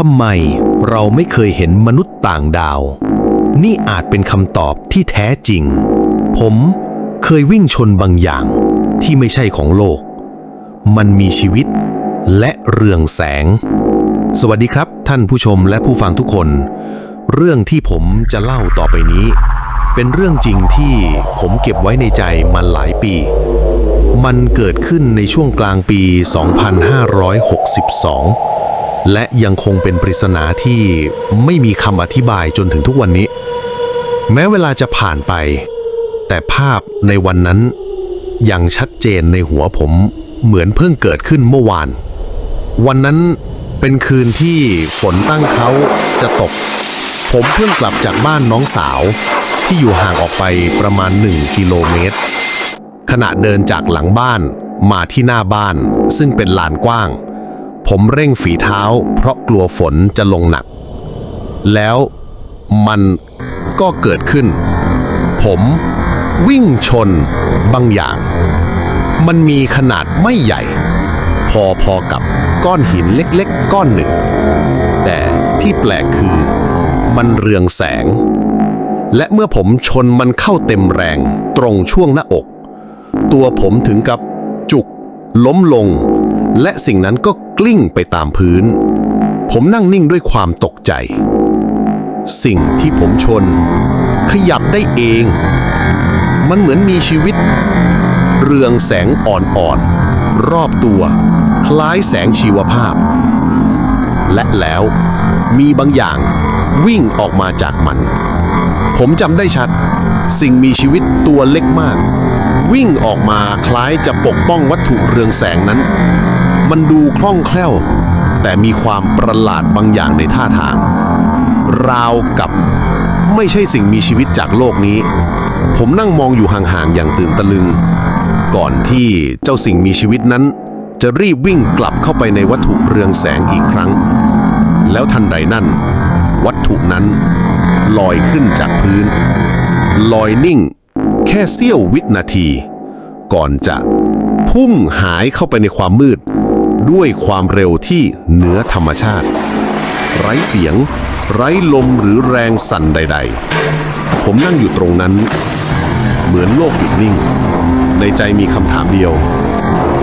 ทำไมเราไม่เคยเห็นมนุษย์ต่างดาว นี่อาจเป็นคำตอบที่แท้จริง ผมเคยวิ่งชนบางอย่างที่ไม่ใช่ของโลก มันมีชีวิตและเรืองแสง สวัสดีครับท่านผู้ชมและผู้ฟังทุกคน เรื่องที่ผมจะเล่าต่อไปนี้ เป็นเรื่องจริงที่ผมเก็บไว้ในใจมาหลายปี มันเกิดขึ้นในช่วงกลางปี 2562 และยังคงเป็นปริศนาที่ไม่มีคำอธิบายจนถึงทุกวันนี้ แม้เวลาจะผ่านไป แต่ภาพในวันนั้นยังชัดเจนในหัวผมเหมือนเพิ่งเกิดขึ้นเมื่อวาน วันนั้นเป็นคืนที่ฝนตั้งเขาจะตก ผมเพิ่งกลับจากบ้านน้องสาว ที่อยู่ห่างออกไปประมาณ 1 กิโลเมตร ขณะเดินจากหลังบ้านมาที่หน้าบ้านซึ่งเป็นลานกว้าง ผมเร่งฝีเท้า เพราะกลัวฝนจะลงหนัก แล้วมันก็เกิดขึ้น ผมวิ่งชนบางอย่าง มันมีขนาดไม่ใหญ่ พอๆกับก้อนหินเล็กๆ ก้อนหนึ่ง แต่ที่แปลกคือมันเรืองแสง และเมื่อผมชนมันเข้าเต็มแรงตรงช่วงหน้าอก ตัวผมถึงกับจุก ล้มลง และสิ่งนั้นก็ กลิ้งไปตามพื้น ผมนั่งนิ่งด้วยความตกใจ สิ่งที่ผมชน ขยับได้เอง มันเหมือนมีชีวิต เรืองแสงอ่อนๆ รอบตัว คล้ายแสงชีวภาพ และแล้วมีบางอย่างวิ่งออกมาจากมัน ผมจำได้ชัด สิ่งมีชีวิตตัวเล็กมาก วิ่งออกมาคล้ายจะปกป้องวัตถุเรืองแสงนั้น มันดูคล่องแคล่ว แต่มีความประหลาดบางอย่างในท่าทาง ราวกับไม่ใช่สิ่งมีชีวิตจากโลกนี้ ผมนั่งมองอยู่ห่างๆอย่างตื่นตะลึง ก่อนที่เจ้าสิ่งมีชีวิตนั้น จะรีบวิ่งกลับเข้าไปในวัตถุเรืองแสงอีกครั้ง แล้วทันใดนั่นวัตถุนั้น ลอยขึ้นจากพื้น ลอยนิ่ง แค่เสี้ยววินาที ก่อนจะพุ่งหายเข้าไปในความมืด ด้วยความเร็วที่เหนือธรรมชาติ ไร้เสียง ไร้ลมหรือแรงสั่นใด ๆ ผมนั่งอยู่ตรงนั้น เหมือนโลกหยุดนิ่ง ในใจมีคำถามเดียว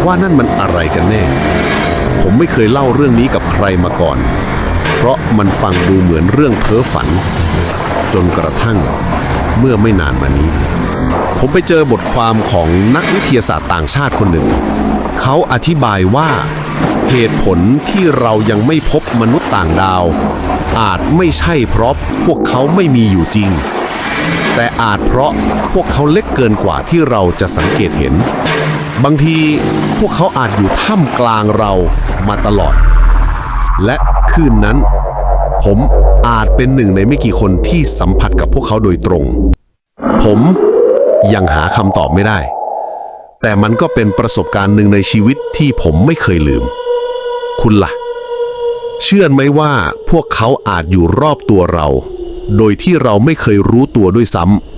ว่านั่นมันอะไรกันแน่ ผมไม่เคยเล่าเรื่องนี้กับใครมาก่อน เพราะมันฟังดูเหมือนเรื่องเพ้อฝัน จนกระทั่งเมื่อไม่นานมานี้ ผมไปเจอบทความของนักวิทยาศาสตร์ต่างชาติคนหนึ่ง เขาอธิบายว่า เหตุผลที่เรายังไม่พบมนุษย์ต่างดาว อาจไม่ใช่เพราะพวกเขาไม่มีอยู่จริง แต่อาจเพราะพวกเขาเล็กเกินกว่าที่เราจะสังเกตเห็น บางทีพวกเขาอาจอยู่ท่ามกลางเรามาตลอด และคืนนั้น ผมอาจเป็นหนึ่งในไม่กี่คนที่สัมผัสกับพวกเขาโดยตรง ผมยังหาคำตอบไม่ได้แต่มันก็เป็นประสบการณ์หนึ่งในชีวิตที่ผมไม่เคยลืม คุณล่ะ เชื่อไหมว่าพวกเขาอาจอยู่รอบตัวเรา โดยที่เราไม่เคยรู้ตัวด้วยซ้ำ